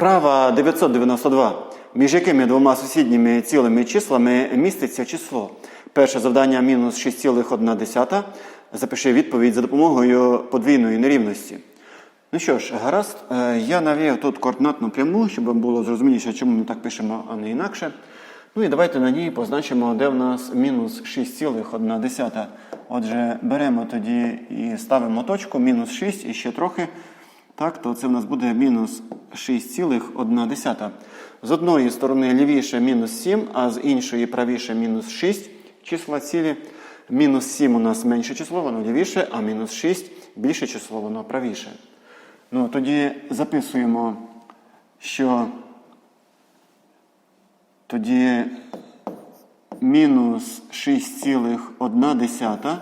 Вправа 992. Між якими двома сусідніми цілими числами міститься число? Перше завдання мінус 6,1. Запиши відповідь за допомогою подвійної нерівності. Ну що ж, гаразд, Е, я навів тут координатну пряму, щоб було зрозуміліше, чому ми так пишемо, а не інакше. Ну і давайте на ній позначимо, де в нас мінус 6,1. Отже, беремо тоді і ставимо точку, мінус 6 і ще трохи. Так, то це в нас буде мінус 6,1. З одної сторони лівіше мінус 7, а з іншої правіше мінус 6 числа цілі. Мінус 7 у нас менше число, воно лівіше, а мінус 6 більше число, воно правіше. Ну, тоді записуємо, що тоді мінус 6,1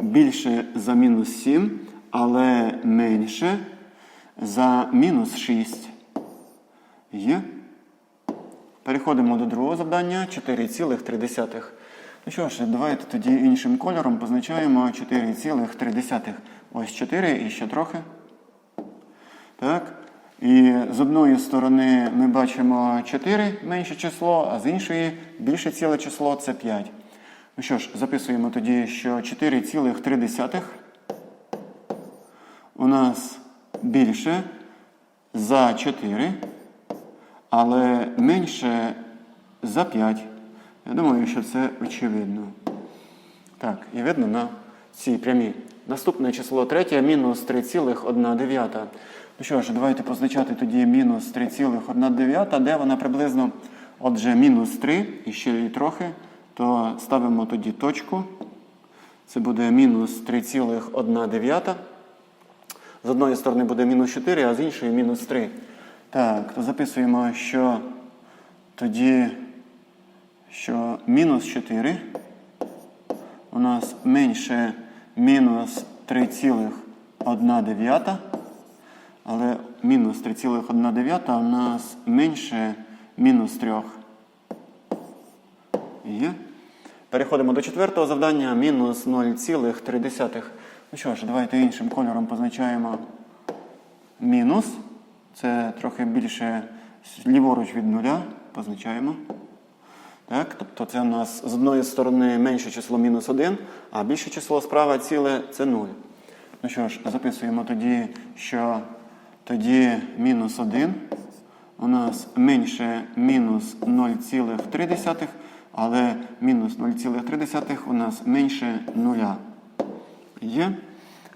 більше за мінус 7, але менше за мінус 6. Є? Переходимо до другого завдання 4,3. Ну що ж, давайте тоді іншим кольором позначаємо 4,3. Ось 4 і ще трохи. Так. І з одної сторони ми бачимо 4 менше число, а з іншої більше ціле число це 5. Ну що ж, записуємо тоді, що 4,3 у нас більше за 4, але менше за 5. Я думаю, що це очевидно. Так, і видно на цій прямій. Наступне число третє мінус 3,1. Ну що ж, давайте позначати тоді мінус 3,1, де вона приблизно. Отже, мінус 3 і ще і трохи, то ставимо тоді точку. Це буде мінус 3,1. З одної сторони буде мінус 4, а з іншої мінус 3. Так, то записуємо, що тоді що мінус 4 у нас менше мінус 3,1, але мінус 3,1 у нас менше мінус 3. Є. Переходимо до четвертого завдання. Мінус 0,3. Ну що ж, давайте іншим кольором позначаємо мінус. Це трохи більше ліворуч від нуля. Позначаємо. Так, тобто це у нас з одної сторони менше число мінус 1, а більше число справа ціле це 0. Ну що ж, записуємо тоді, що тоді мінус 1 у нас менше мінус 0,3, але мінус 0,3 у нас менше 0. Є.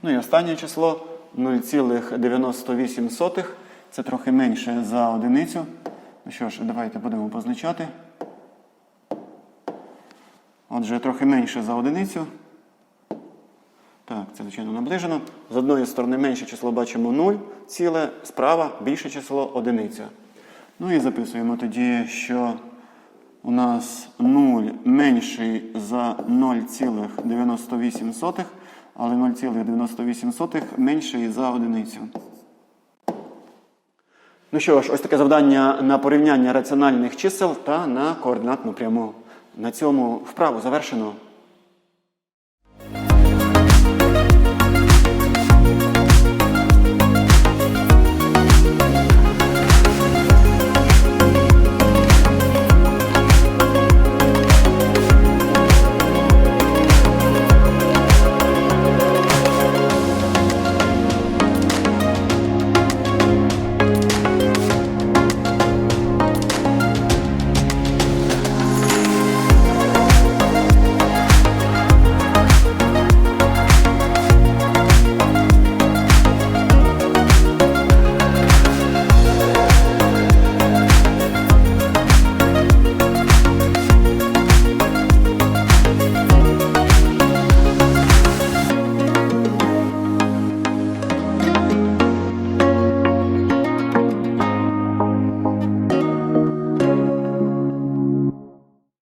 Ну і останнє число 0,98. Це трохи менше за одиницю. Ну що ж, давайте будемо позначати. Отже, трохи менше за одиницю. Так, це, звичайно, наближено. З одної сторони менше число бачимо 0, ціле, справа більше число одиниця. Ну і записуємо тоді, що у нас 0 менший за 0,98, але 0,98 меншої за одиницю. Ну що ж, ось таке завдання на порівняння раціональних чисел та на координатну пряму. На цьому вправу завершено.